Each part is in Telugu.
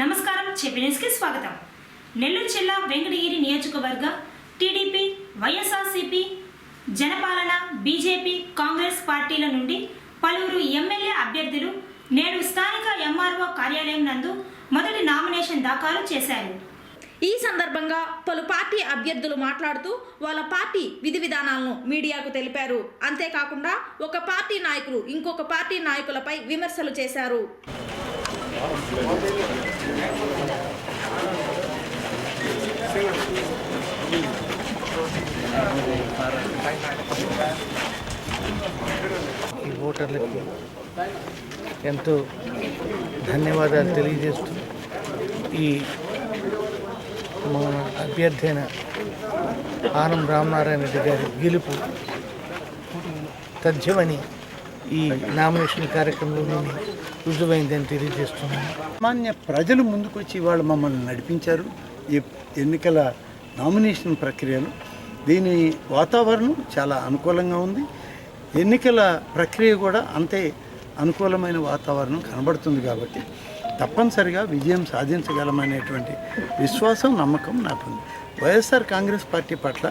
నమస్కారం చెప్పినస్కి స్వాగతం. నెల్లూరు జిల్లా వెంకటగిరి నియోజకవర్గ టీడీపీ వైఎస్ఆర్సీపీ జనపాలన బీజేపీ కాంగ్రెస్ పార్టీల నుండి పలువురు ఎమ్మెల్యే అభ్యర్థులు నేడు స్థానిక ఎంఆర్ఓ కార్యాలయం నందు మొదటి నామినేషన్ దాఖలు చేశారు. ఈ సందర్భంగా పలు పార్టీ అభ్యర్థులు మాట్లాడుతూ వాళ్ళ పార్టీ విధి విధానాలను మీడియాకు తెలిపారు. అంతేకాకుండా ఒక పార్టీ నాయకులు ఇంకొక పార్టీ నాయకులపై విమర్శలు చేశారు. ఈ ఓటర్లకి ఎంతో ధన్యవాదాలు తెలియజేస్తూ ఈ మా అభ్యర్థి అయిన ఆనం రామనారాయణ రెడ్డి గారి గెలుపు తథ్యమని ఈ నామినేషన్ కార్యక్రమంలో నేను రుజువైందని తెలియజేస్తున్నాను. సామాన్య ప్రజలు ముందుకొచ్చి వాళ్ళు మమ్మల్ని నడిపించారు. ఈ ఎన్నికల నామినేషన్ ప్రక్రియను దీని వాతావరణం చాలా అనుకూలంగా ఉంది. ఎన్నికల ప్రక్రియ కూడా అంతే అనుకూలమైన వాతావరణం కనబడుతుంది కాబట్టి తప్పనిసరిగా విజయం సాధించగలమనేటువంటి విశ్వాసం నమ్మకం నాకుంది వైఎస్ఆర్ కాంగ్రెస్ పార్టీ పట్ల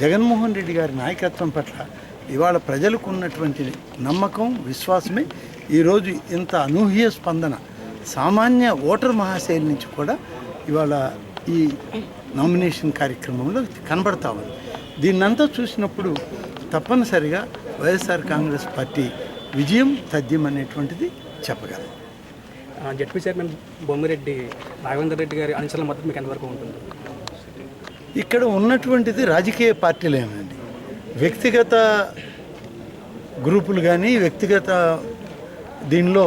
జగన్మోహన్ రెడ్డి గారి నాయకత్వం పట్ల ఇవాళ ప్రజలకు ఉన్నటువంటి నమ్మకం విశ్వాసమే ఈరోజు ఇంత అనూహ్య స్పందన. సామాన్య ఓటర్ మహాశైలి నుంచి కూడా ఇవాళ ఈ నామినేషన్ కార్యక్రమంలో కనబడతా ఉంది. దీన్నంతా చూసినప్పుడు తప్పనిసరిగా వైఎస్ఆర్ కాంగ్రెస్ పార్టీ విజయం తథ్యం అనేటువంటిది చెప్పగలం. జడ్పీ చైర్మన్ బొమ్మిరెడ్డి రాఘవేంద్ర రెడ్డి గారి అనుచరుల మద్దతు మీకు ఎంతవరకు ఉంటుంది? ఇక్కడ ఉన్నటువంటిది రాజకీయ పార్టీలేనండి వ్యక్తిగత గ్రూపులు కానీ వ్యక్తిగత దీనిలో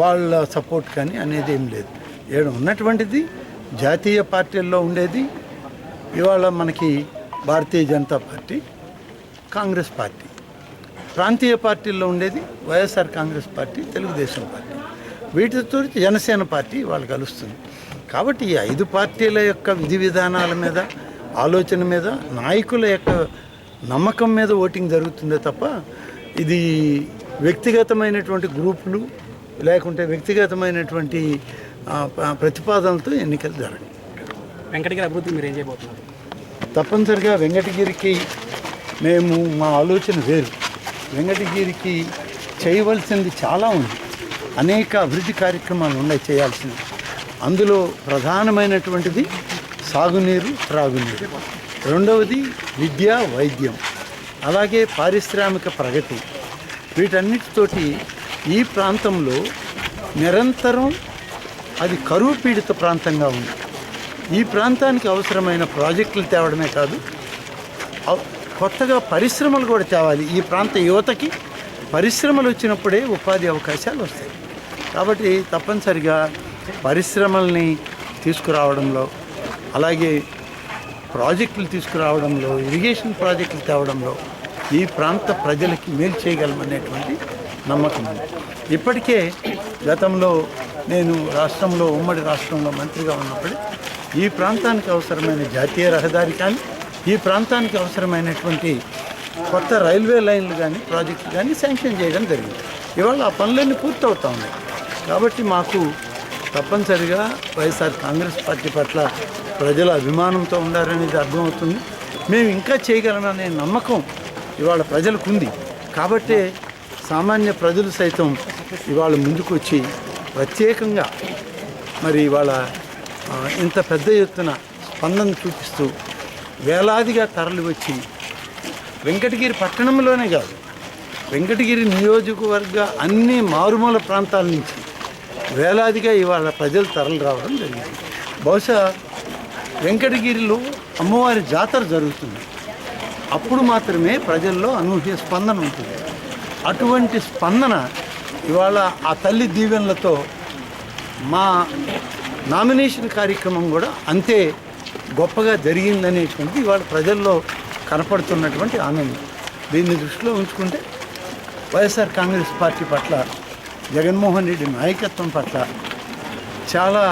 వాళ్ళ సపోర్ట్ కానీ అనేది ఏం లేదు. ఇక్కడ ఉన్నటువంటిది జాతీయ పార్టీల్లో ఉండేది. ఇవాళ మనకి భారతీయ జనతా పార్టీ కాంగ్రెస్ పార్టీ. ప్రాంతీయ పార్టీల్లో ఉండేది YSR Congress party Telugu Desam party. వీటితో జనసేన పార్టీ వాళ్ళు కలుస్తుంది. కాబట్టి ఈ ఐదు పార్టీల యొక్క విధి విధానాల మీద ఆలోచన మీద నాయకుల యొక్క నమ్మకం మీద ఓటింగ్ జరుగుతుందే తప్ప ఇది వ్యక్తిగతమైనటువంటి గ్రూపులు లేకుంటే వ్యక్తిగతమైనటువంటి ప్రతిపాదనలతో ఎన్నికలు జరగవు వెంకటగిరి అభివృద్ధి మీరు ఏం చేయబోతున్నారు? తప్పనిసరిగా వెంకటగిరికి మేము మా ఆలోచన వేరు. వెంకటగిరికి చేయవలసింది చాలా ఉంది. అనేక అభివృద్ధి కార్యక్రమాలు ఉన్నాయి చేయాల్సింది అందులో ప్రధానమైనటువంటిది సాగునీరు త్రాగునీరు. రెండవది విద్య వైద్యం. అలాగే పారిశ్రామిక ప్రగతి. వీటన్నిటితోటి ఈ ప్రాంతంలో నిరంతరం అది కరువు పీడిత ప్రాంతంగా ఉంది. ఈ ప్రాంతానికి అవసరమైన ప్రాజెక్టులు తేవడమే కాదు కొత్తగా పరిశ్రమలు కూడా తేవాలి. ఈ ప్రాంత యువతకి పరిశ్రమలు వచ్చినప్పుడే ఉపాధి అవకాశాలు వస్తాయి. కాబట్టి తప్పనిసరిగా పరిశ్రమల్ని తీసుకురావడంలో అలాగే ప్రాజెక్టులు తీసుకురావడంలో ఇరిగేషన్ ప్రాజెక్టులు తేవడంలో ఈ ప్రాంత ప్రజలకి మేలు చేయగలమనేటువంటి నమ్మకం ఉంది. ఇప్పటికే గతంలో నేను రాష్ట్రంలో ఉమ్మడి రాష్ట్రంలో మంత్రిగా ఉన్నప్పుడే ఈ ప్రాంతానికి అవసరమైన జాతీయ రహదారి కానీ ఈ ప్రాంతానికి అవసరమైనటువంటి కొత్త రైల్వే లైన్లు కానీ ప్రాజెక్టులు కానీ శాంక్షన్ చేయడం జరిగింది. ఇవాళ ఆ పనులన్నీ పూర్తవుతా ఉన్నాయి. కాబట్టి మాకు తప్పనిసరిగా వైఎస్ఆర్ కాంగ్రెస్ పార్టీ పట్ల ప్రజల అభిమానంతో ఉండారనేది అర్థమవుతుంది. మేము ఇంకా చేయగలమనే నమ్మకం ఇవాళ ప్రజలకు ఉంది కాబట్టే సామాన్య ప్రజలు సైతం ఇవాళ ముందుకు వచ్చి ప్రత్యేకంగా మరి ఇవాళ ఇంత పెద్ద ఎత్తున స్పందన చూపిస్తూ వేలాదిగా తరలి వచ్చి వెంకటగిరి పట్టణంలోనే కాదు వెంకటగిరి నియోజకవర్గ అన్ని మారుమూల ప్రాంతాల నుంచి వేలాదిగా ఇవాళ ప్రజలు తరలి రావడం జరిగింది. బహుశా వెంకటగిరిలో అమ్మవారి జాతర జరుగుతుంది. అప్పుడు మాత్రమే ప్రజల్లో అనూహ్య స్పందన ఉంటుంది. అటువంటి స్పందన ఇవాళ ఆ తల్లి దీవెనలతో మా నామినేషన్ కార్యక్రమం కూడా అంతే గొప్పగా జరిగిందనేటువంటి ఇవాళ ప్రజల్లో కనపడుతున్నటువంటి ఆనందం. దీన్ని దృష్టిలో ఉంచుకుంటే వైఎస్ఆర్ కాంగ్రెస్ పార్టీ పట్ల జగన్మోహన్ రెడ్డి నాయకత్వం పట్ల చాలా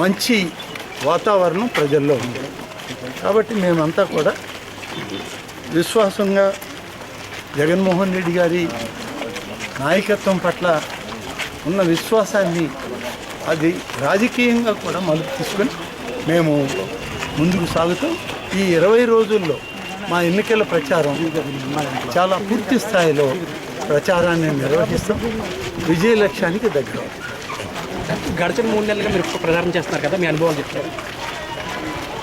మంచి వాతావరణం ప్రజల్లో ఉంది. కాబట్టి మేమంతా కూడా విశ్వాసంగా జగన్మోహన్ రెడ్డి గారి నాయకత్వం పట్ల ఉన్న విశ్వాసాన్ని అది రాజకీయంగా కూడా మలుపు తీసుకొని మేము ముందుకు సాగుతాం. ఈ ఇరవై రోజుల్లో మా ఎన్నికల ప్రచారం చాలా పూర్తి స్థాయిలో ప్రచారాన్ని నిర్వహిస్తాం. విజయ లక్ష్యానికి దగ్గర. గడిచిన మూడు నెలలుగా మీరు ప్రచారం చేస్తున్నారు కదా మీ అనుభవాలు చెప్తారు.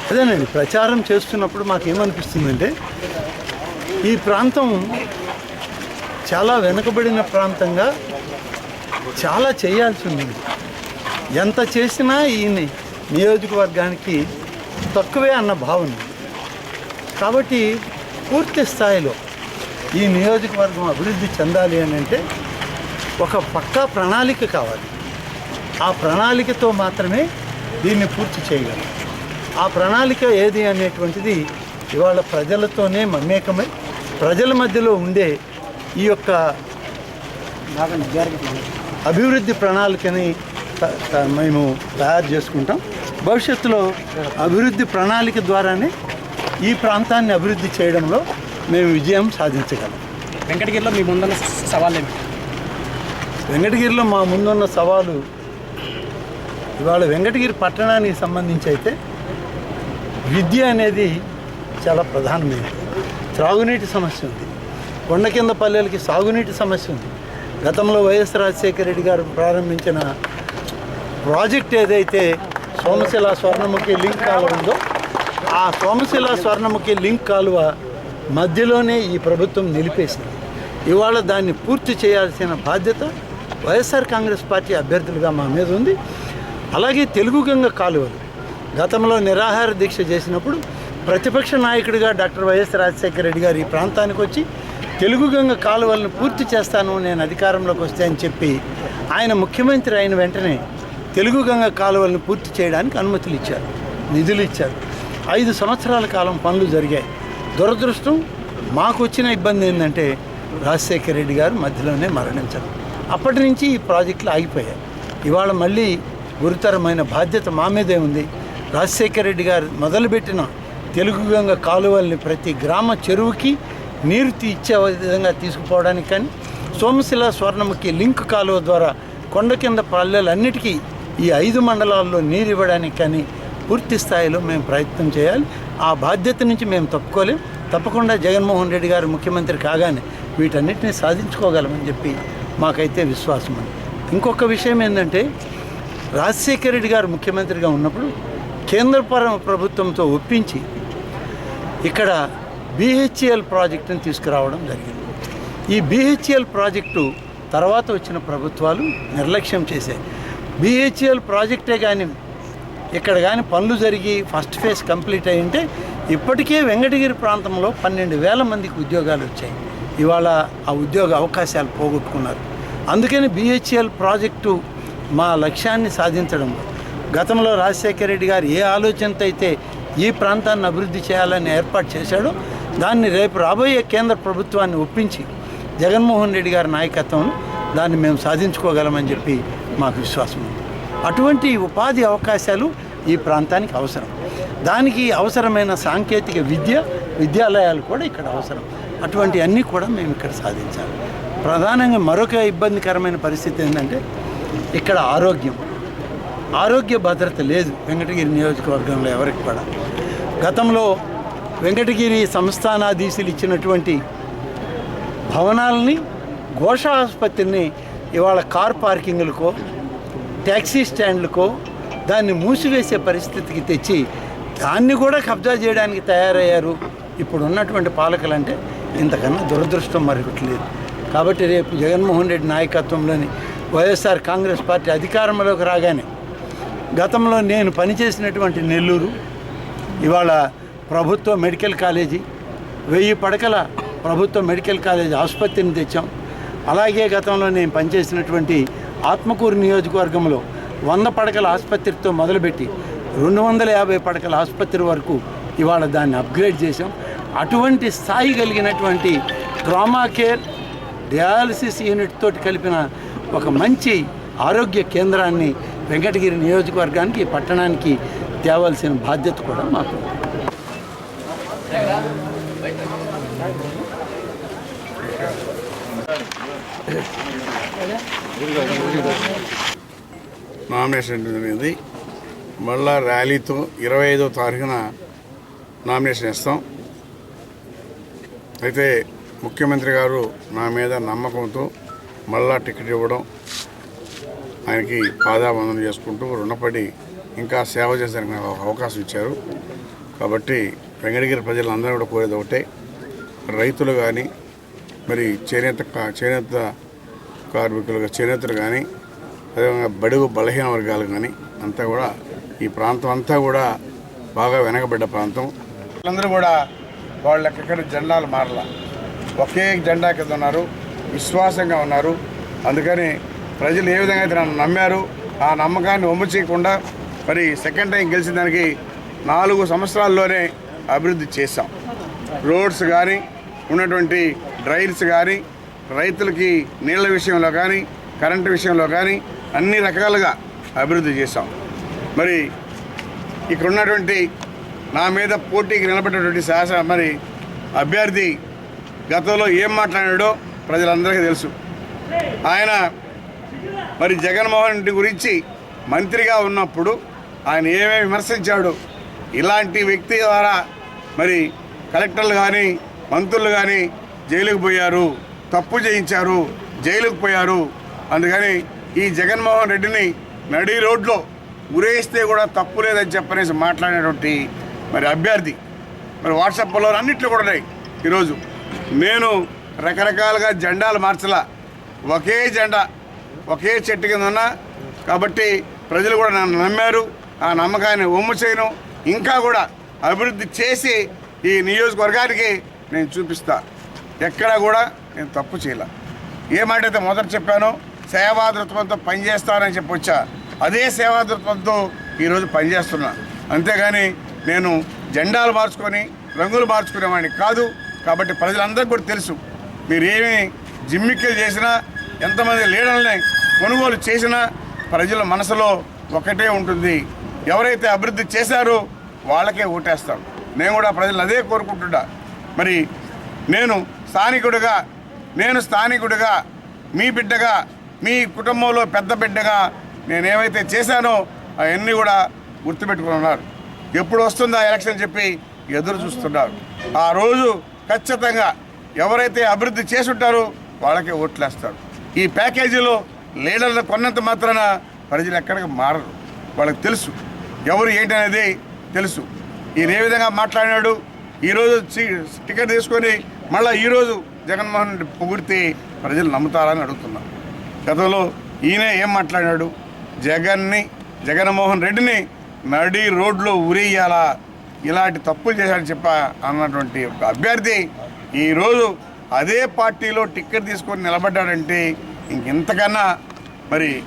అదేనండి ప్రచారం చేస్తున్నప్పుడు మాకేమనిపిస్తుందంటే ఈ ప్రాంతం చాలా వెనుకబడిన ప్రాంతంగా చాలా చేయాల్సి ఉంది. ఎంత చేసినా ఈ ని- నియోజకవర్గానికి తక్కువే అన్న భావన. కాబట్టి పూర్తి స్థాయిలో ఈ నియోజకవర్గం అభివృద్ధి చెందాలి అని అంటే ఒక పక్కా ప్రణాళిక కావాలి. ఆ ప్రణాళికతో మాత్రమే దీన్ని పూర్తి చేయగలం. ఆ ప్రణాళిక ఏది అనేటువంటిది ఇవాళ ప్రజలతోనే మమేకమై ప్రజల మధ్యలో ఉండే ఈ యొక్క అభివృద్ధి ప్రణాళికని మేము తయారు చేసుకుంటాం. భవిష్యత్తులో అభివృద్ధి ప్రణాళిక ద్వారానే ఈ ప్రాంతాన్ని అభివృద్ధి చేయడంలో మేము విజయం సాధించగలం. వెంకటగిరిలో మీ ముందున్న సవాళ్ళు ఏమిటి? వెంకటగిరిలో మా ముందున్న సవాలు ఇవాళ వెంకటగిరి పట్టణానికి సంబంధించి అయితే విద్య అనేది చాలా ప్రధానమైనది. త్రాగునీటి సమస్య ఉంది. కొండ కింద పల్లెలకి సాగునీటి సమస్య ఉంది. గతంలో వైఎస్ రాజశేఖర రెడ్డి గారు ప్రారంభించిన ప్రాజెక్ట్ ఏదైతే సోమశిల స్వర్ణముఖి లింక్ కాలువ ఉందో ఆ సోమశిల స్వర్ణముఖి లింక్ కాలువ మధ్యలోనే ఈ ప్రభుత్వం నిలిపేసింది. ఇవాళ దాన్ని పూర్తి చేయాల్సిన బాధ్యత వైఎస్ఆర్ కాంగ్రెస్ పార్టీ అభ్యర్థులుగా మా మీద ఉంది. అలాగే తెలుగు గంగ కాలువలు గతంలో నిరాహార దీక్ష చేసినప్పుడు ప్రతిపక్ష నాయకుడిగా డాక్టర్ వైఎస్ రాజశేఖర రెడ్డి గారు ఈ ప్రాంతానికి వచ్చి తెలుగు గంగ కాలువలను పూర్తి చేస్తాను నేను అధికారంలోకి వస్తే అని చెప్పి ఆయన ముఖ్యమంత్రి అయిన వెంటనే తెలుగు గంగ కాలువలను పూర్తి చేయడానికి అనుమతులు ఇచ్చారు నిధులు ఇచ్చారు. ఐదు సంవత్సరాల కాలం పనులు జరిగాయి. దురదృష్టం మాకు వచ్చిన ఇబ్బంది ఏంటంటే రాజశేఖర రెడ్డి గారు మధ్యలోనే మరణించడం అప్పటి నుంచి ఈ ప్రాజెక్టులు ఆగిపోయాయి. ఇవాళ మళ్ళీ గురుతరమైన బాధ్యత మా మీదే ఉంది. రాజశేఖర రెడ్డి గారు మొదలుపెట్టిన తెలుగు గంగ కాలువల్ని ప్రతి గ్రామ చెరువుకి నీరు ఇచ్చే విధంగా తీసుకుపోవడానికి కానీ సోమశిల స్వర్ణముఖి లింక్ కాలువ ద్వారా కొండ కింద పల్లెలన్నిటికీ ఈ ఐదు మండలాల్లో నీరు ఇవ్వడానికి కానీ పూర్తి స్థాయిలో మేము ప్రయత్నం చేయాలి. ఆ బాధ్యత నుంచి మేము తప్పుకోలేం. తప్పకుండా జగన్మోహన్ రెడ్డి గారు ముఖ్యమంత్రి కాగానే వీటన్నిటిని సాధించుకోగలమని చెప్పి మాకైతే విశ్వాసం ఉంది. ఇంకొక విషయం ఏంటంటే రాజశేఖర రెడ్డి గారు ముఖ్యమంత్రిగా ఉన్నప్పుడు కేంద్ర ప్రభుత్వంతో ఒప్పించి ఇక్కడ బీహెచ్ఎల్ ప్రాజెక్టును తీసుకురావడం జరిగింది. ఈ బీహెచ్ఎల్ ప్రాజెక్టు తర్వాత వచ్చిన ప్రభుత్వాలు నిర్లక్ష్యం చేశాయి. బీహెచ్ఎల్ ప్రాజెక్టే కానీ ఇక్కడ కానీ పనులు జరిగి ఫస్ట్ ఫేజ్ కంప్లీట్ అయ్యింటే ఇప్పటికే వెంకటగిరి ప్రాంతంలో పన్నెండు వేల మందికి ఉద్యోగాలు వచ్చాయి. ఇవాళ ఆ ఉద్యోగ అవకాశాలు పోగొట్టుకున్నారు. అందుకని బీహెచ్ఎల్ ప్రాజెక్టు మా లక్ష్యాన్ని సాధించడం. గతంలో రాజశేఖర రెడ్డి గారు ఏ ఆలోచనతో అయితే ఈ ప్రాంతాన్ని అభివృద్ధి చేయాలని ఏర్పాటు చేశాడో దాన్ని రేపు రాబోయే కేంద్ర ప్రభుత్వాన్ని ఒప్పించి జగన్మోహన్ రెడ్డి గారి నాయకత్వం దాన్ని మేము సాధించుకోగలమని చెప్పి మాకు విశ్వాసం ఉంది. అటువంటి ఉపాధి అవకాశాలు ఈ ప్రాంతానికి అవసరం. దానికి అవసరమైన సాంకేతిక విద్య విద్యాలయాలు కూడా ఇక్కడ అవసరం. అటువంటి అన్నీ కూడా మేము ఇక్కడ సాధించాలి. ప్రధానంగా మరొక ఇబ్బందికరమైన పరిస్థితి ఏంటంటే ఇక్కడ ఆరోగ్యం. ఆరోగ్య భద్రత లేదు వెంకటగిరి నియోజకవర్గంలో ఎవరికి కూడా. గతంలో వెంకటగిరి సంస్థానాధీశులు ఇచ్చినటువంటి భవనాలని ఘోష ఆసుపత్రిని ఇవాళ కార్ పార్కింగ్లకో ట్యాక్సీ స్టాండ్లకో దాన్ని మూసివేసే పరిస్థితికి తెచ్చి దాన్ని కూడా కబ్జా చేయడానికి తయారయ్యారు ఇప్పుడు ఉన్నటువంటి పాలకులంటే ఇంతకన్నా దురదృష్టం మరొకటి లేదు. కాబట్టి రేపు జగన్మోహన్ రెడ్డి నాయకత్వంలోని వైఎస్ఆర్ కాంగ్రెస్ పార్టీ అధికారంలోకి రాగానే గతంలో నేను పనిచేసినటువంటి నెల్లూరు ఇవాళ ప్రభుత్వ మెడికల్ కాలేజీ వెయ్యి పడకల ప్రభుత్వ మెడికల్ కాలేజ్ ఆసుపత్రిని తెచ్చాం. అలాగే గతంలో నేను పనిచేసినటువంటి ఆత్మకూరు నియోజకవర్గంలో వంద పడకల ఆసుపత్రితో మొదలుపెట్టి రెండు వందల యాభై పడకల ఆసుపత్రి వరకు ఇవాళ దాన్ని అప్గ్రేడ్ చేశాం. అటువంటి స్థాయి కలిగినటువంటి ట్రామా కేర్ డయాలసిస్ యూనిట్ తోటి కలిపిన ఒక మంచి ఆరోగ్య కేంద్రాన్ని వెంకటగిరి నియోజకవర్గానికి పట్టణానికి తేవాల్సిన బాధ్యత కూడా మాకు నామినేషన్ జరిగింది మళ్ళా ర్యాలీతో ఇరవై ఐదో తారీఖున నామినేషన్ ఇస్తాం అయితే ముఖ్యమంత్రి గారు నా మీద నమ్మకంతో మళ్ళా టికెట్ ఇవ్వడం ఆయనకి పాదాబంధన చేసుకుంటూ రుణపడి ఇంకా సేవ చేసేందుకు నాకు అవకాశం ఇచ్చారు. కాబట్టి వెంకటగిరి ప్రజలందరూ కూడా కోరేది ఒకటే రైతులు కానీ మరి చేనేత కా- చేనేత కార్మికులు చేనేతలు కానీ అదేవిధంగా బడుగు బలహీన వర్గాలు కానీ అంతా కూడా ఈ ప్రాంతం అంతా కూడా బాగా వెనకబడ్డ ప్రాంతం. వాళ్ళందరూ కూడా వాళ్ళకెక్కడ జెండాలు మారల. ఒకే జెండా కింద ఉన్నారు విశ్వాసంగా ఉన్నారు. అందుకని ప్రజలు ఏ విధంగా అయితే నన్ను నమ్మారు ఆ నమ్మకాన్ని ఒమ్ము చేయకుండా మరి సెకండ్ టైం గెలిచిన దానికి నాలుగు సంవత్సరాల్లోనే అభివృద్ధి చేశాం. రోడ్స్ కానీ ఉన్నటువంటి డ్రైన్స్ కానీ రైతులకి నీళ్ళ విషయంలో కానీ కరెంటు విషయంలో కానీ అన్ని రకాలుగా అభివృద్ధి చేశాం. మరి ఇక్కడ ఉన్నటువంటి నా మీద పోటీకి నిలబడినటువంటి శాసన మరి అభ్యర్థి గతంలో ఏం మాట్లాడాడో ప్రజలందరికీ తెలుసు. ఆయన మరి జగన్మోహన్ రెడ్డి గురించి మంత్రిగా ఉన్నప్పుడు ఆయన ఏమేమి విమర్శించాడు ఇలాంటి వ్యక్తి ద్వారా మరి కలెక్టర్లు కానీ మంత్రులు కానీ జైలుకు పోయారు తప్పు చేయించారు జైలుకు పోయారు. అందుకని ఈ జగన్మోహన్ రెడ్డిని నడి రోడ్లో ఉరేస్తే కూడా తప్పు లేదని చెప్పనేసి మాట్లాడినటువంటి మరి అభ్యర్థి మరి వాట్సాప్లో అన్నిట్లో కూడా ఉన్నాయి. ఈరోజు నేను రకరకాలుగా జెండాలు మార్చలా. ఒకే జెండా ఒకే చెట్టు కింద ఉన్నా. కాబట్టి ప్రజలు కూడా నన్ను నమ్మారు ఆ నమ్మకాన్ని ఒమ్ము చేయను. ఇంకా కూడా అభివృద్ధి చేసి ఈ నియోజకవర్గానికి నేను చూపిస్తా. ఎక్కడ కూడా నేను తప్పు చేయలే. ఏ మాట అయితే మొదట చెప్పానో సేవా దృక్పథంతో పనిచేస్తానని చెప్పొచ్చా అదే సేవా దృక్పథంతో ఈరోజు పనిచేస్తున్నా అంతేగాని నేను జెండాలు మార్చుకొని రంగులు మార్చుకునేవాడిని కాదు. కాబట్టి ప్రజలందరికీ కూడా తెలుసు. మీరేమి జిమ్మిక్కలు చేసినా ఎంతమంది లీడర్లని కొనుగోలు చేసినా ప్రజల మనసులో ఒకటే ఉంటుంది. ఎవరైతే అభివృద్ధి చేశారో వాళ్ళకే ఓటేస్తాం. నేను కూడా ప్రజలు అదే కోరుకుంటున్నా. మరి నేను స్థానికుడిగా నేను స్థానికుడిగా మీ బిడ్డగా మీ కుటుంబంలో పెద్ద బిడ్డగా నేనేమైతే చేశానో అవన్నీ కూడా గుర్తుపెట్టుకుని ఉన్నారు. ఎప్పుడు వస్తుందా ఎలక్షన్ చెప్పి ఎదురు చూస్తున్నారు. ఆ రోజు ఖచ్చితంగా ఎవరైతే అభివృద్ధి చేసుంటారో వాళ్ళకి ఓట్లేస్తారు. ఈ ప్యాకేజీలో లీడర్లు కొన్నంత మాత్రాన ప్రజలు ఎక్కడికి మారరు. వాళ్ళకి తెలుసు. ఎవరు ఏంటనేది తెలుసు. ఈయన ఏ విధంగా మాట్లాడినాడు? ఈరోజు టికెట్ తీసుకొని మళ్ళీ ఈరోజు జగన్మోహన్ రెడ్డి పొగిడితే ప్రజలు నమ్ముతారని అడుగుతున్నాను గతంలో ఈయన ఏం మాట్లాడాడు? జగన్ని జగన్మోహన్ రెడ్డిని నడి రోడ్లో ఉరేయాలా ఇలాంటి తప్పులు చేశాడు చెప్ప అన్నటువంటి ఒక అభ్యర్థి ఈరోజు అదే పార్టీలో టిక్కెట్ తీసుకొని నిలబడ్డాడంటే ఇంకెంతకన్నా మరి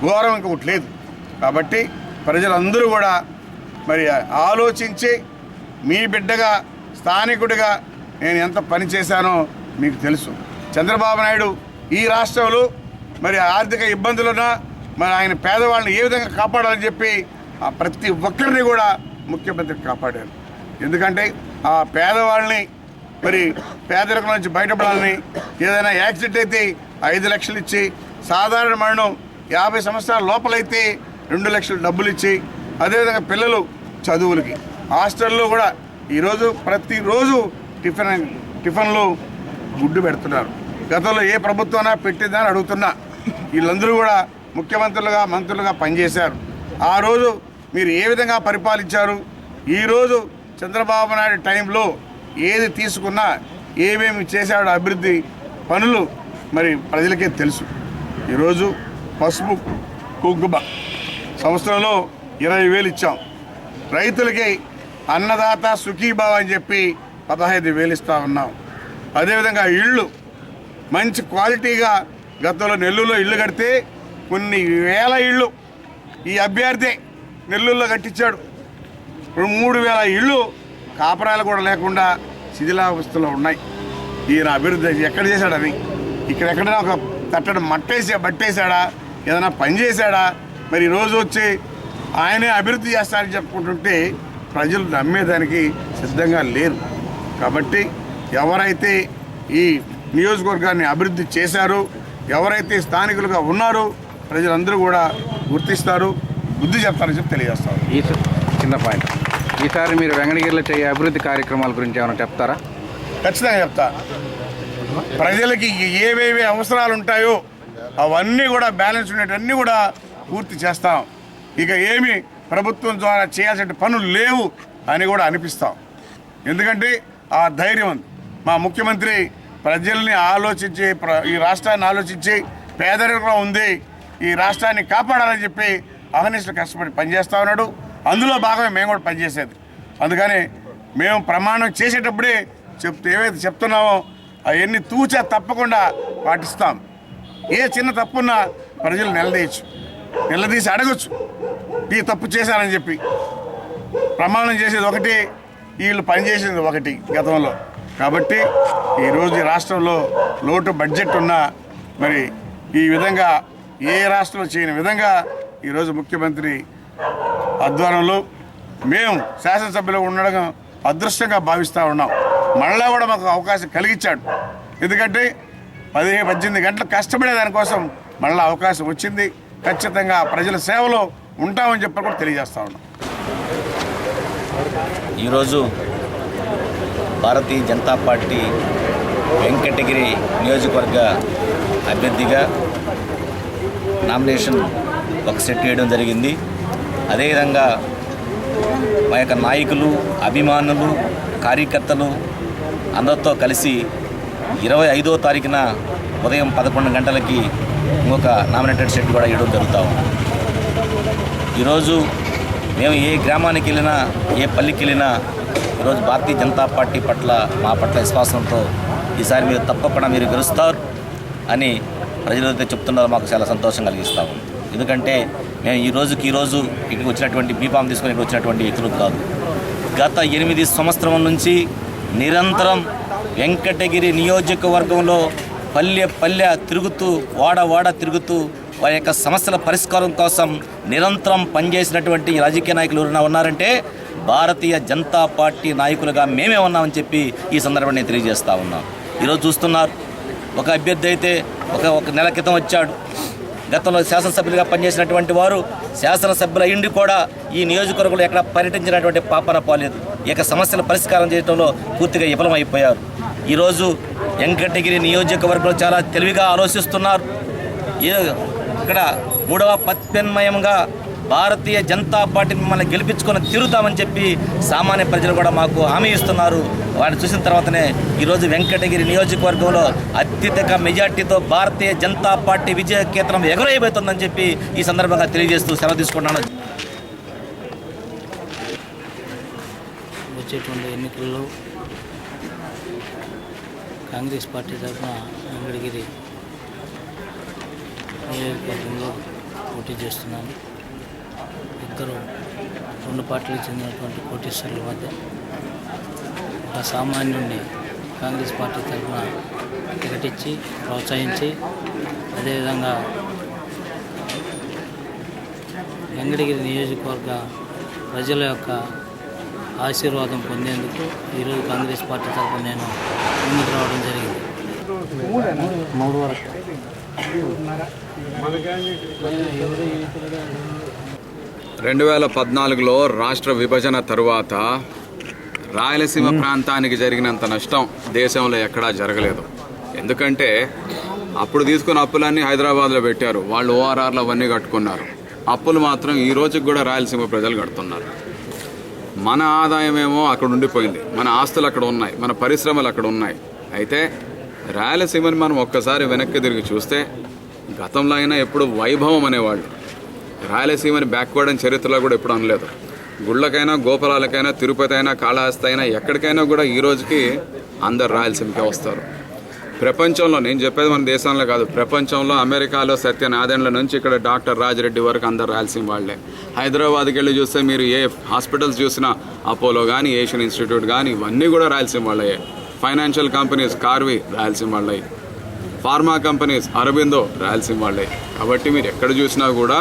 ఘోరం ఇంకొకటి లేదు. కాబట్టి ప్రజలందరూ కూడా మరి ఆలోచించి మీ బిడ్డగా స్థానికుడిగా నేను ఎంత పని చేశానో మీకు తెలుసు. చంద్రబాబు నాయుడు ఈ రాష్ట్రంలో మరి ఆర్థిక ఇబ్బందులున్నా మరి ఆయన పేదవాళ్ళని ఏ విధంగా కాపాడాలని చెప్పి ఆ ప్రతి ఒక్కరిని కూడా ముఖ్యమంత్రి కాపాడారు. ఎందుకంటే ఆ పేదవాళ్ళని మరి పేదరికం నుంచి బయటపడాలని ఏదైనా యాక్సిడెంట్ అయితే ఐదు లక్షలు ఇచ్చి సాధారణ మరణం యాభై సంవత్సరాల లోపలైతే రెండు లక్షలు డబ్బులు ఇచ్చి అదేవిధంగా పిల్లలు చదువులకి. హాస్టల్లో కూడా ఈరోజు ప్రతిరోజు టిఫిన్ టిఫిన్లు గుడ్డు పెడుతున్నారు. గతంలో ఏ ప్రభుత్వమైనా పెట్టిందని అడుగుతున్నా. వీళ్ళందరూ కూడా ముఖ్యమంత్రులుగా మంత్రులుగా పనిచేశారు. ఆ రోజు మీరు ఏ విధంగా పరిపాలించారు? ఈరోజు చంద్రబాబు నాయుడు టైంలో ఏది తీసుకున్నా ఏమేమి చేశాడో అభివృద్ధి పనులు మరి ప్రజలకే తెలుసు. ఈరోజు పసుపు కుంకుమ సంవత్సరంలో ఇరవై వేలు ఇచ్చాం. రైతులకి అన్నదాత సుఖీభావ అని చెప్పి పదహైదు వేలు ఇస్తూ ఉన్నాం. అదేవిధంగా ఇళ్ళు మంచి క్వాలిటీగా గతంలో నెల్లూరులో ఇల్లు కడితే కొన్ని వేల ఇళ్ళు. ఈ అభ్యర్థి నెల్లూరులో కట్టించాడు. ఇప్పుడు మూడు వేల ఇళ్ళు కాపరాలు కూడా లేకుండా శిథిలావస్థలో ఉన్నాయి. ఈయన అభివృద్ధి ఎక్కడ చేశాడని ఇక్కడ ఎక్కడైనా ఒక తట్టడం మట్టేసా బట్టేశాడా? ఏదైనా పని చేశాడా? మరి ఈరోజు వచ్చి ఆయనే అభివృద్ధి చేస్తారని చెప్పుకుంటుంటే ప్రజలు నమ్మేదానికి సిద్ధంగా లేరు. కాబట్టి ఎవరైతే ఈ నియోజకవర్గాన్ని అభివృద్ధి చేశారో ఎవరైతే స్థానికులుగా ఉన్నారో ప్రజలందరూ కూడా గుర్తిస్తారు బుద్ధి చెప్తారని చెప్పి తెలియజేస్తారు ఈ చిన్న పాయింట్. ఈసారి మీరు వెంకటగిరిలో చేయ అభివృద్ధి కార్యక్రమాల గురించి ఏమైనా చెప్తారా? ఖచ్చితంగా చెప్తా. ప్రజలకి ఏవేవి అవసరాలు ఉంటాయో అవన్నీ కూడా బ్యాలెన్స్ ఉండేటన్నీ కూడా పూర్తి చేస్తాం. ఇక ఏమి ప్రభుత్వం ద్వారా చేయాల్సిన పనులు లేవు అని కూడా అనిపిస్తాం. ఎందుకంటే ఆ ధైర్యం ఉంది. మా ముఖ్యమంత్రి ప్రజల్ని ఆలోచించి ప్ర- ఈ రాష్ట్రాన్ని ఆలోచించి పేదరికంలో ఉంది ఈ రాష్ట్రాన్ని కాపాడాలని చెప్పి అహర్నిశలు కష్టపడి పనిచేస్తూ ఉన్నాడు. అందులో భాగమే మేము కూడా పనిచేసేది. అందుకని మేము ప్రమాణం చేసేటప్పుడే చెప్తే ఏవైతే చెప్తున్నామో అవన్నీ తూచా తప్పకుండా పాటిస్తాం. ఏ చిన్న తప్పున్నా ప్రజలు నిలదీయచ్చు. నిలదీసి అడగచ్చు. ఈ తప్పు చేశారని చెప్పి. ప్రమాణం చేసేది ఒకటి వీళ్ళు పనిచేసేది ఒకటి గతంలో. కాబట్టి ఈరోజు రాష్ట్రంలో లోటు బడ్జెట్ ఉన్న మరి ఈ విధంగా ఏ రాష్ట్రంలో చేయని విధంగా ఈరోజు ముఖ్యమంత్రి ఆధ్వర్యంలో మేము శాసనసభ్యులు ఉండడం అదృష్టంగా భావిస్తూ ఉన్నాం. మళ్ళా కూడా మాకు అవకాశం కలిగించాడు ఎందుకంటే పదిహేను పద్దెనిమిది గంటలు కష్టపడే దానికోసం మళ్ళీ అవకాశం వచ్చింది. ఖచ్చితంగా ప్రజల సేవలో ఉంటామని చెప్పి కూడా తెలియజేస్తా ఉన్నాం. ఈరోజు భారతీయ జనతా పార్టీ వెంకటగిరి నియోజకవర్గ అభ్యర్థిగా నామినేషన్ ఒక సెట్ వేయడం జరిగింది. అదేవిధంగా మా యొక్క నాయకులు అభిమానులు కార్యకర్తలు అందరితో కలిసి ఇరవై ఐదో తారీఖున ఉదయం పదకొండు గంటలకి ఇంకొక నామినేటెడ్ సెట్ కూడా ఇవ్వడం జరుగుతూ ఉంది. ఈరోజు మేము ఏ గ్రామానికి వెళ్ళినా ఏ పల్లికి వెళ్ళినా ఈరోజు భారతీయ జనతా పార్టీ పట్ల మా పట్ల విశ్వాసంతో ఈసారి మీరు తప్పకుండా మీరు గెలుస్తారు అని ప్రజలైతే చెప్తున్నారో. మాకు చాలా సంతోషం కలిగిస్తాం ఎందుకంటే మేము ఈ రోజుకి ఈరోజు ఇక్కడికి వచ్చినటువంటి బీఫామ్ తీసుకొని ఇక్కడ వచ్చినటువంటి వ్యక్తులు కాదు. గత ఎనిమిది సంవత్సరం నుంచి నిరంతరం వెంకటగిరి నియోజకవర్గంలో పల్లె పల్లె తిరుగుతూ వాడ వాడ తిరుగుతూ వారి యొక్క సమస్యల పరిష్కారం కోసం నిరంతరం పనిచేసినటువంటి రాజకీయ నాయకులు ఎవరైనా ఉన్నారంటే భారతీయ జనతా పార్టీ నాయకులుగా మేమే ఉన్నామని చెప్పి ఈ సందర్భాన్ని నేను తెలియజేస్తూ ఉన్నాం. ఈరోజు చూస్తున్నారు ఒక అభ్యర్థి అయితే ఒక ఒక నెల క్రితం వచ్చాడు. గతంలో శాసనసభ్యులుగా పనిచేసినటువంటి వారు శాసనసభ్యులు అయ్యిండి కూడా ఈ నియోజకవర్గంలో ఎక్కడ పర్యటించినటువంటి పాపన పోలేదు. ఈ యొక్క సమస్యల పరిష్కారం చేయడంలో పూర్తిగా విఫలమైపోయారు. ఈరోజు వెంకటగిరి నియోజకవర్గంలో చాలా తెలివిగా ఆలోచిస్తున్నారు. ఈ- ఇక్కడ మూడవ పత్యన్మయంగా భారతీయ జనతా పార్టీ మిమ్మల్ని గెలిపించుకొని తిరుగుతామని చెప్పి సామాన్య ప్రజలు కూడా మాకు హామీ ఇస్తున్నారు. వారిని చూసిన తర్వాతనే ఈరోజు వెంకటగిరి నియోజకవర్గంలో అత్యధిక మెజార్టీతో భారతీయ జనతా పార్టీ విజయ కేంద్రం ఎగురైపోతుందని చెప్పి ఈ సందర్భంగా తెలియజేస్తూ సెలవు తీసుకుంటున్నాను. వచ్చేటువంటి ఎన్నికల్లో కాంగ్రెస్ పార్టీ తరఫున వెంకటగిరి నియోజకవర్గంలో పోటీ చేస్తున్నాను. ఇద్దరు రెండు పార్టీలకు చెందినటువంటి కోటేశ్వర్ల మధ్య ఒక సామాన్యుడిని కాంగ్రెస్ పార్టీ తరఫున ప్రకటించి ప్రోత్సహించి అదేవిధంగా వెంకటగిరి నియోజకవర్గ ప్రజల యొక్క ఆశీర్వాదం పొందేందుకు ఈరోజు కాంగ్రెస్ పార్టీ తరఫున నేను ముందుకు రావడం జరిగింది. రెండు వేల పద్నాలుగులో రాష్ట్ర విభజన తరువాత రాయలసీమ ప్రాంతానికి జరిగినంత నష్టం దేశంలో ఎక్కడా జరగలేదు. ఎందుకంటే అప్పుడు తీసుకున్న అప్పులన్నీ హైదరాబాద్లో పెట్టారు. వాళ్ళు ఓఆర్ఆర్లు అవన్నీ కట్టుకున్నారు. అప్పులు మాత్రం ఈ రోజుకి కూడా రాయలసీమ ప్రజలు కడుతున్నారు. మన ఆదాయమేమో అక్కడ ఉండిపోయింది. మన ఆస్తులు అక్కడ ఉన్నాయి. మన పరిశ్రమలు అక్కడ ఉన్నాయి. అయితే రాయలసీమని మనం ఒక్కసారి వెనక్కి తిరిగి చూస్తే గతంలో అయినా ఎప్పుడు వైభవం అనేవాళ్ళు. రాయలసీమని బ్యాక్వర్డ్ అని చరిత్రలో కూడా ఎప్పుడు అనలేదు. గుళ్ళకైనా గోపురాలకైనా తిరుపతి అయినా కాళహస్తి అయినా ఎక్కడికైనా కూడా ఈ రోజుకి అందరు రాయలసీమకే వస్తారు. ప్రపంచంలో నేను చెప్పేది మన దేశంలో కాదు. ప్రపంచంలో అమెరికాలో సత్యనారాయణల నుంచి ఇక్కడ డాక్టర్ రాజరెడ్డి వరకు అందరు రాయలసీమ వాళ్ళే. హైదరాబాద్కి వెళ్ళి చూస్తే మీరు ఏ హాస్పిటల్స్ చూసినా అపోలో కానీ ఏషియన్ ఇన్స్టిట్యూట్ కానీ ఇవన్నీ కూడా రాయలసీమ వాళ్ళే ఫైనాన్షియల్ కంపెనీస్ కార్వి రాయలసీమ వాళ్ళయ్యి ఫార్మా కంపెనీస్ అరబిందో రాయలసీమ వాళ్ళే కాబట్టి మీరు ఎక్కడ చూసినా కూడా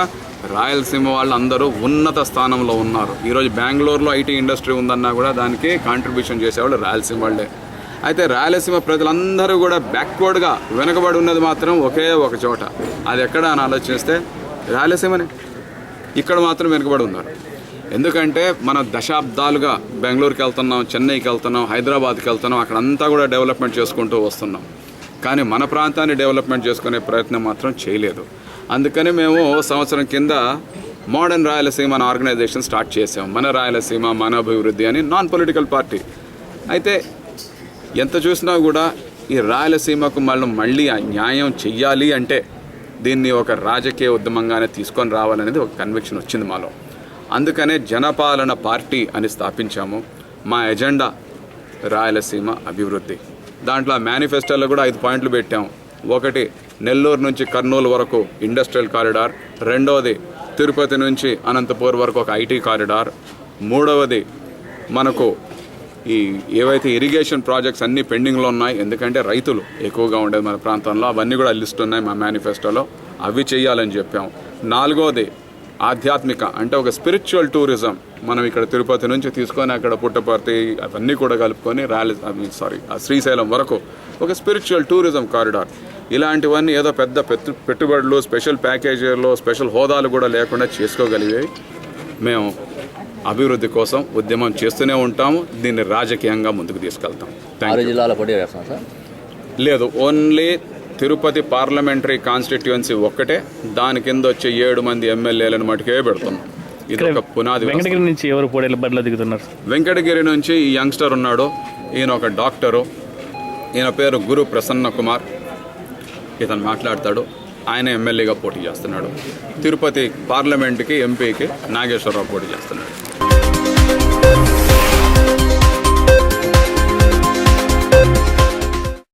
రాయలసీమ వాళ్ళు అందరూ ఉన్నత స్థానంలో ఉన్నారు. ఈరోజు బెంగళూరులో ఐటీ ఇండస్ట్రీ ఉందన్నా కూడా దానికి కాంట్రిబ్యూషన్ చేసేవాళ్ళు రాయలసీమ వాళ్ళే. అయితే రాయలసీమ ప్రజలందరూ కూడా బ్యాక్వర్డ్గా వెనుకబడి ఉన్నది మాత్రం ఒకే ఒక చోట. అది ఎక్కడ అని ఆలోచిస్తే రాయలసీమనే. ఇక్కడ మాత్రం వెనుకబడి ఉన్నారు. ఎందుకంటే మనం దశాబ్దాలుగా బెంగళూరుకి వెళ్తున్నాం చెన్నైకి వెళ్తున్నాం హైదరాబాద్కి వెళ్తున్నాం అక్కడంతా కూడా డెవలప్మెంట్ చేసుకుంటూ వస్తున్నాం. కానీ మన ప్రాంతాన్ని డెవలప్మెంట్ చేసుకునే ప్రయత్నం మాత్రం చేయలేదు. అందుకని మేము సంవత్సరం కింద మోడర్న్ రాయలసీమ అనే ఆర్గనైజేషన్ స్టార్ట్ చేసాం మన రాయలసీమ మన అభివృద్ధి అని నాన్ పొలిటికల్ పార్టీ అయితే ఎంత చూసినా కూడా ఈ రాయలసీమకు మళ్ళీ మళ్ళీ న్యాయం చెయ్యాలి అంటే దీన్ని ఒక రాజకీయ ఉద్యమంగానే తీసుకొని రావాలనేది ఒక కన్విక్షన్ వచ్చింది మాలో. అందుకనే జనపాలన పార్టీ అని స్థాపించాము. మా ఎజెండా రాయలసీమ అభివృద్ధి. దాంట్లో మేనిఫెస్టోలో కూడా ఐదు పాయింట్లు పెట్టాము ఒకటి నెల్లూరు నుంచి కర్నూలు వరకు ఇండస్ట్రియల్ కారిడార్ రెండవది తిరుపతి నుంచి అనంతపూర్ వరకు ఒక ఐటీ కారిడార్ మూడవది మనకు ఈ ఏవైతే ఇరిగేషన్ ప్రాజెక్ట్స్ అన్నీ పెండింగ్లో ఉన్నాయి ఎందుకంటే రైతులు ఎక్కువగా ఉండేది మన ప్రాంతంలో అవన్నీ కూడా లిస్ట్ ఉన్నాయి మా మేనిఫెస్టోలో అవి చేయాలని చెప్పాం. నాలుగోది ఆధ్యాత్మిక అంటే ఒక స్పిరిచువల్ టూరిజం మనం ఇక్కడ తిరుపతి నుంచి తీసుకొని అక్కడ పుట్టపర్తి అవన్నీ కూడా కలుపుకొని ర్యాలీ సారీ ఆ శ్రీశైలం వరకు ఒక స్పిరిచువల్ టూరిజం కారిడార్ ఇలాంటివన్నీ ఏదో పెద్ద పెట్టుబడులు స్పెషల్ ప్యాకేజీలు స్పెషల్ హోదాలు కూడా లేకుండా చేసుకోగలిగేవి మేము అభివృద్ధి కోసం ఉద్యమం చేస్తూనే ఉంటాము. దీన్ని రాజకీయంగా ముందుకు తీసుకెళ్తాం. జిల్లాలో పోటీ సార్? లేదు ఓన్లీ తిరుపతి పార్లమెంటరీ కాన్స్టిట్యుయెన్సీ ఒక్కటే. దాని కింద వచ్చే ఏడు మంది ఎమ్మెల్యేలను మటుకే పెడుతున్నాం. ఇది ఒక పునాది. వెంకటగిరి నుంచి ఎవరు పోటీల బరిలో దిగుతున్నారు వెంకటగిరి నుంచి ఈ యంగ్స్టర్ ఉన్నాడు. ఈయన ఒక డాక్టరు. ఈయన పేరు గురు ప్రసన్న కుమార్. ఇతను మాట్లాడతాడు. ఆయన ఎమ్మెల్యేగా పోటీ చేస్తున్నాడు. తిరుపతి పార్లమెంట్కి ఎంపీకి నాగేశ్వరరావు పోటీ చేస్తున్నాడు.